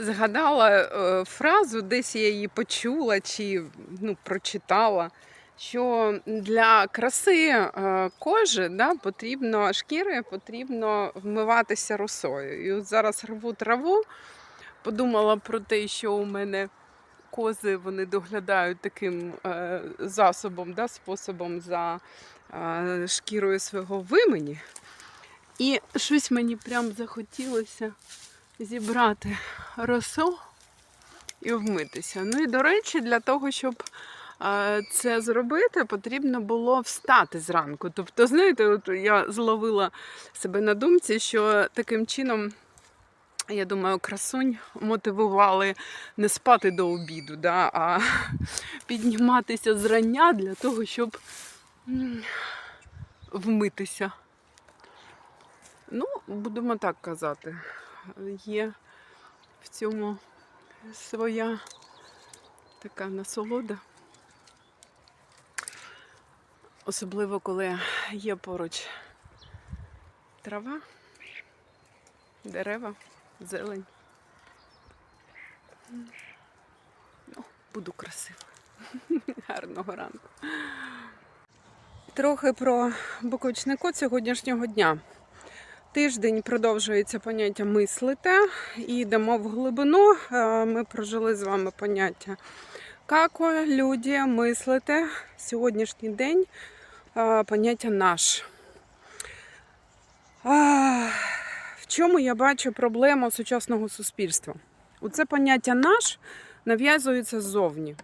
згадала е, фразу, десь я її почула чи ну, прочитала, що для краси е, кожи да, потрібно шкіри потрібно вмиватися росою. І от зараз рву траву, подумала про те, що у мене кози вони доглядають таким е, засобом, да, способом за шкірою свого вимені. І щось мені прям захотілося зібрати росу і вмитися. Ну і до речі, для того, щоб це зробити, потрібно було встати зранку. Тобто, знаєте, от я зловила себе на думці, що таким чином. Я думаю, красунь мотивували не спати до обіду, да, а підніматися зрання для того, щоб вмитися. Ну, будемо так казати. Є в цьому своя така насолода. Особливо, коли є поруч трава, дерева, зелень. Ну, буду красива. Гарного ранку. Трохи про буквочний код сьогоднішнього дня. Тиждень продовжується поняття мислите і йдемо в глибину. Е, Ми прожили з вами поняття како, люди, мислите. Сьогоднішній день е, поняття наш. В чому я бачу проблему сучасного суспільства? У це поняття наш нав'язується ззовні.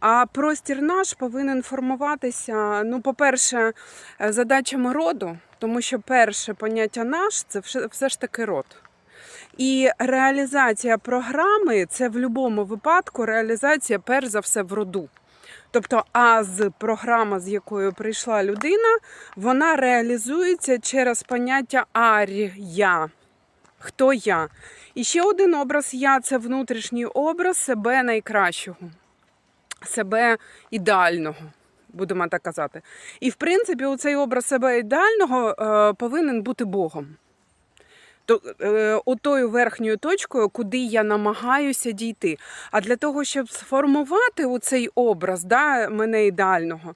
А простір наш повинен формуватися, ну, по-перше, е, задачами роду, тому що перше поняття наш це все, ж таки род. І реалізація програми це в будь-якому випадку реалізація, перш за все, в роду. Тобто, аз програма, з якою прийшла людина, вона реалізується через поняття ар'я. Хто я? І ще один образ я це внутрішній образ себе найкращого себе ідеального, будемо так казати. І в принципі, у цей образ себе ідеального е, повинен бути Богом. То, е, отою верхньою точкою, куди я намагаюся дійти. А для того, щоб сформувати цей образ да, мене ідеального,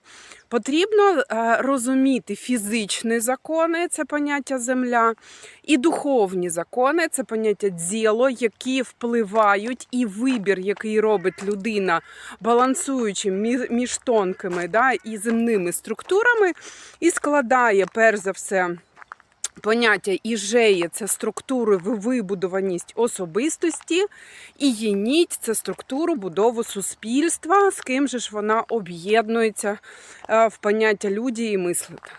потрібно е, розуміти фізичні закони, це поняття земля, і духовні закони, це поняття діло, які впливають, і вибір, який робить людина, балансуючи між тонкими да, і земними структурами, і складає перш за все. Поняття іжеї це структури вибудованість особистості, і єніть це структуру будову суспільства, з ким же ж вона об'єднується е, в поняття люді і мислити.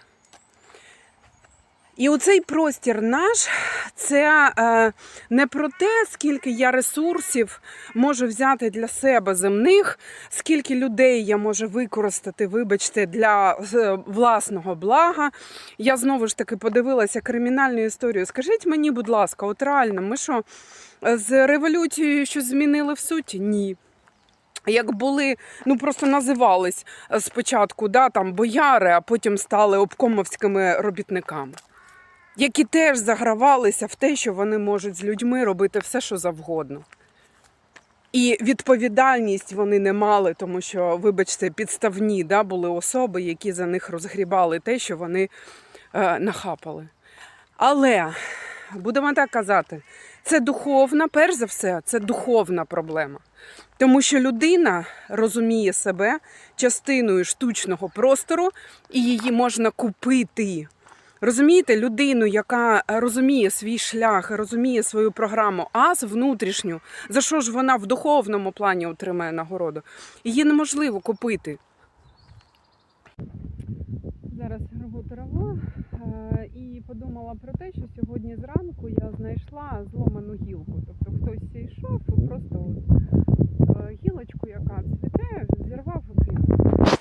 І оцей простір наш це е, не про те, скільки я ресурсів можу взяти для себе земних, скільки людей я можу використати, вибачте, для е, власного блага. Я знову ж таки подивилася кримінальну історію. Скажіть мені, будь ласка, от реально, ми що з революцією щось змінили в суті? Ні. Як були, ну просто називались е, спочатку да, там, бояри, а потім стали обкомовськими робітниками, які теж загравалися в те, що вони можуть з людьми робити все, що завгодно. І відповідальність вони не мали, тому що, вибачте, підставні да, були особи, які за них розгрібали те, що вони е, нахапали. Але будемо так казати, це духовна, перш за все, це духовна проблема. Тому що людина розуміє себе частиною штучного простору, і її можна купити. Розумієте, людину, яка розуміє свій шлях, розуміє свою програму, аз внутрішню, за що ж вона в духовному плані отримає нагороду, її неможливо купити. Зараз рву траву е, і подумала про те, що сьогодні зранку я знайшла зломану гілку. Тобто хтось йшов і просто е, гілочку, яка цвіте, зірвав і кинув.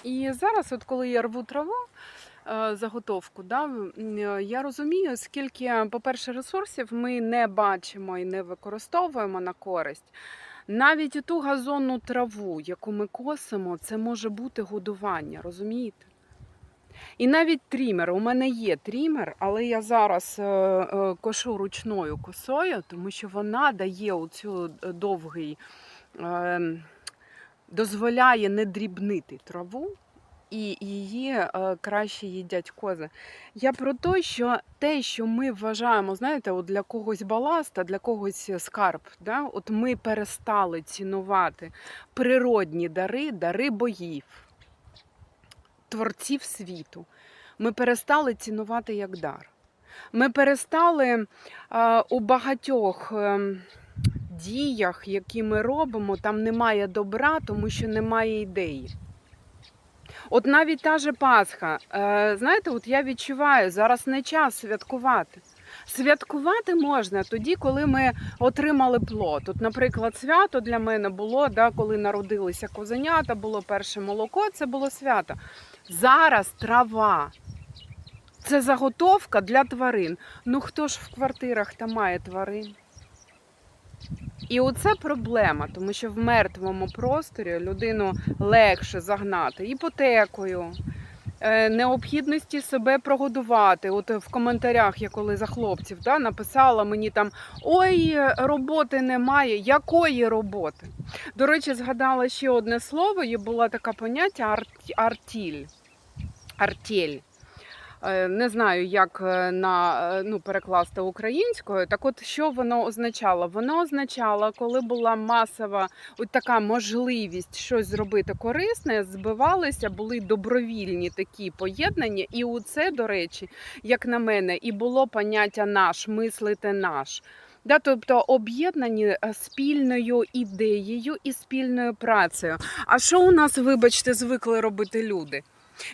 І зараз, от коли я рву траву, е, заготовку, да, е, я розумію, скільки, по-перше, ресурсів ми не бачимо і не використовуємо на користь. Навіть ту газонну траву, яку ми косимо, це може бути годування, розумієте? І навіть трімер. У мене є трімер, але я зараз е, е, кошу ручною косою, тому що вона дає оцю е, довгий, е, дозволяє не дрібнити траву. І її е, краще їдять кози. Я про те, що те, що ми вважаємо, знаєте, от для когось баласт, а для когось скарб. Да? От ми перестали цінувати природні дари, дари богів, творців світу. Ми перестали цінувати як дар. Ми перестали у багатьох е, діях, які ми робимо, там немає добра, тому що немає ідеї. От навіть та же Пасха, е, знаєте, от я відчуваю, зараз не час святкувати. Святкувати можна тоді, коли ми отримали плод. От, наприклад, свято для мене було, да, коли народилися козенята, було перше молоко, це було свято. Зараз трава. Це заготовка для тварин. Ну хто ж в квартирах там має тварин? І оце проблема, тому що в мертвому просторі людину легше загнати іпотекою, е, необхідності себе прогодувати. От в коментарях я коли за хлопців да, написала мені там ой, роботи немає. Якої роботи? До речі, згадала ще одне слово, є було таке поняття арт- артіль. Е, Не знаю, як е, на е, ну, перекласти українською. Так от що воно означало? Воно означало, коли була масова от така можливість щось зробити корисне, збивалися, були добровільні такі поєднання. І у це, до речі, як на мене, і було поняття наш, мислити наш. Да, тобто об'єднані спільною ідеєю і спільною працею. А що у нас, вибачте, звикли робити люди?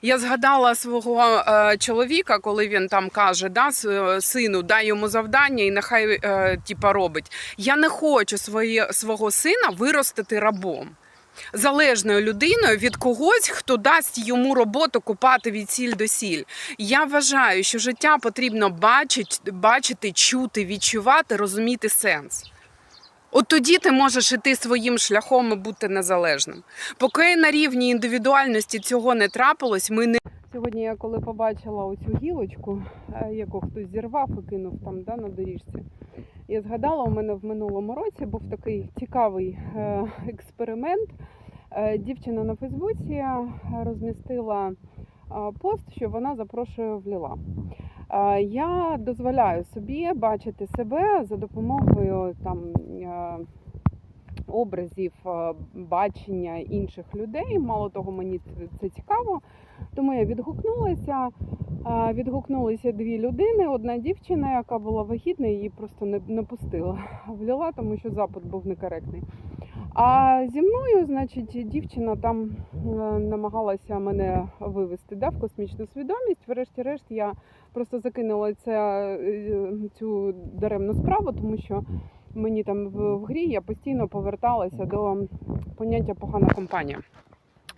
Я згадала свого е, чоловіка, коли він там каже, да, е, сину, дай йому завдання і нехай е, типа робить. Я не хочу своє, свого сина виростити рабом. Залежною людиною від когось, хто дасть йому роботу купати від сіль до сіль. Я вважаю, що життя потрібно бачити, бачити, чути, відчувати, розуміти сенс. От тоді ти можеш іти своїм шляхом і бути незалежним. Поки на рівні індивідуальності цього не трапилось, ми не сьогодні. Я коли побачила оцю гілочку, е, яку хтось зірвав і кинув там да, на доріжці. Я згадала, у мене в минулому році був такий цікавий е, експеримент. Е, Дівчина на Фейсбуці розмістила пост, що вона запрошує в Ліла. Я дозволяю собі бачити себе за допомогою там образів е, бачення інших людей. Мало того, мені це- цікаво. Тому я відгукнулася. Е, Відгукнулися дві людини. Одна дівчина, яка була вагітна, її просто не, не пустила в Ліла, тому що запит був некоректний. А зі мною, значить, дівчина там е, намагалася мене вивести да, в космічну свідомість. Врешті-решт, я просто закинула це, е, цю даремну справу, тому що мені там в, грі я постійно поверталася до поняття погана компанія.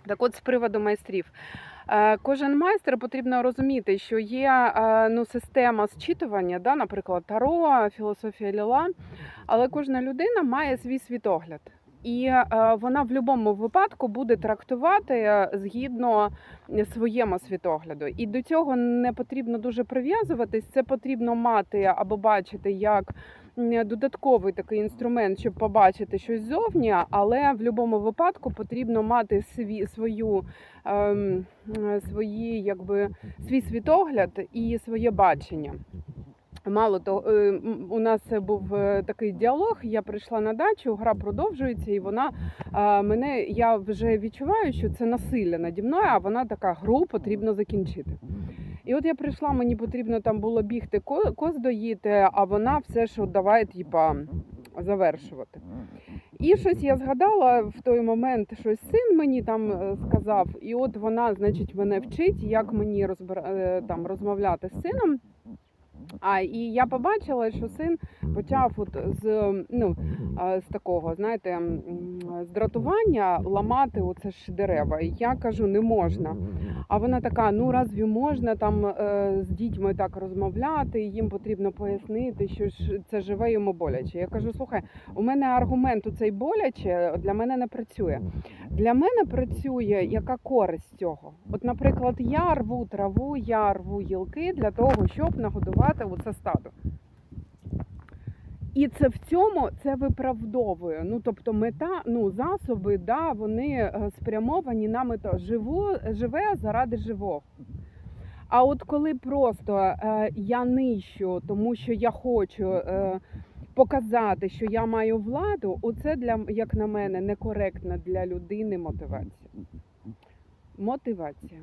Так от з приводу майстрів. Е, Кожен майстер потрібно розуміти, що є е, ну, система зчитування, да, наприклад, таро, філософія ліла, але кожна людина має свій світогляд. І е, вона в будь-якому випадку буде трактувати згідно своєму світогляду. І до цього не потрібно дуже прив'язуватись. Це потрібно мати або бачити як додатковий такий інструмент, щоб побачити щось зовні, але в будь-якому випадку потрібно мати свій, свою, ем, е, свої, якби, свій світогляд і своє бачення. Мало того, е, у нас був е, такий діалог. Я прийшла на дачу, гра продовжується, і вона мене я вже відчуваю, що це насилля наді мною, а вона така гру потрібно закінчити. І от я прийшла, мені потрібно там було бігти ко- коз доїти, а вона все ж давай, типа, завершувати. І щось я згадала в той момент, щось син мені там е, сказав, і от вона, значить, мене вчить, як мені розбира... е, там розмовляти з сином. А і я побачила, що син почав от з ну з такого, знаєте, з дратування ламати оце ж дерева. І я кажу, не можна. А вона така: ну разві можна там е, з дітьми так розмовляти? Їм потрібно пояснити, що ж це живе йому боляче. Я кажу, слухай, у мене аргумент у цей боляче для мене не працює. Для мене працює яка користь цього. От, наприклад, я рву траву, я рву гілки для того, щоб нагодувати оце стадо. І це в цьому це виправдовує. Ну тобто, мета, ну засоби, да, вони е, спрямовані на мету. Живу, живе заради живого. А от коли просто е, я нищу, тому що я хочу е, показати, що я маю владу, оце для як на мене некоректна для людини мотивація. Мотивація.